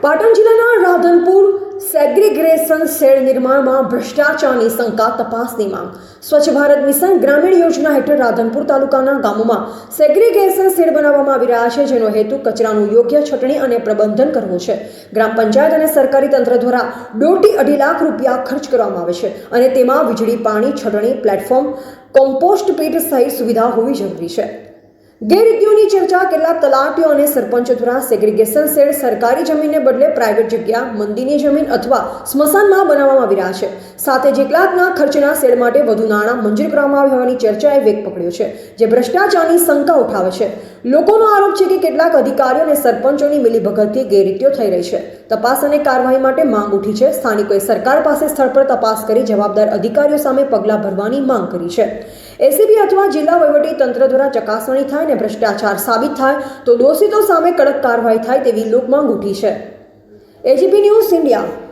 પાટણ જિલ્લાના રાધનપુર સેગ્રીગ્રેશન શેડ નિર્માણમાં ભ્રષ્ટાચારની શંકા તપાસની માંગ. સ્વચ્છ ભારત મિશન ગ્રામીણ યોજના હેઠળ રાધનપુર તાલુકાના ગામોમાં સેગ્રીગેશન શેડ બનાવવામાં આવી રહ્યા છે, જેનો હેતુ કચરાનું યોગ્ય છટણી અને પ્રબંધન કરવું છે. ગ્રામ પંચાયત અને સરકારી તંત્ર દ્વારા દોઢથી અઢી લાખ રૂપિયા ખર્ચ કરવામાં આવે છે અને તેમાં વીજળી, પાણી, છટણી, પ્લેટફોર્મ, કોમ્પોસ્ટ પીટ સહિત સુવિધા હોવી જરૂરી છે. ગેરરીતિઓની ચર્ચા કેટલાક તલાટીઓ અને સરપંચો દ્વારા સેગ્રીગેશન શેડ સરકારી જમીનને બદલે પ્રાઇવેટ જગ્યા, મંદિરની જમીન અથવા સ્મશાનમાં બનાવવામાં આવી રહ્યા છે. સાથે જ એકલાકના ખર્ચના શેડ માટે વધુ નાણાં મંજૂર કરવામાં આવ્યા હોવાની ચર્ચાએ વેગ પકડ્યો છે, જે ભ્રષ્ટાચારની શંકા ઉઠાવે છે. લોકોનો આરોપ છે કે કેટલાક અધિકારીઓ અને સરપંચોની મિલીભગતથી ગેરરીતિઓ થઈ રહી છે. તપાસ અને કાર્યવાહી માટે માંગ ઉઠી છે. સ્થાનિકોએ સરકાર પાસે સ્થળ પર તપાસ કરી જવાબદાર અધિકારીઓ સામે પગલાં ભરવાની માંગ કરી છે. એસીબી અથવા જિલ્લા વહીવટી તંત્ર દ્વારા ચકાસણી થાય અને ભ્રષ્ટાચાર સાબિત થાય તો દોષિતો સામે કડક કાર્યવાહી થાય તેવી લોકમાંગ ઉઠી છે. AGP news India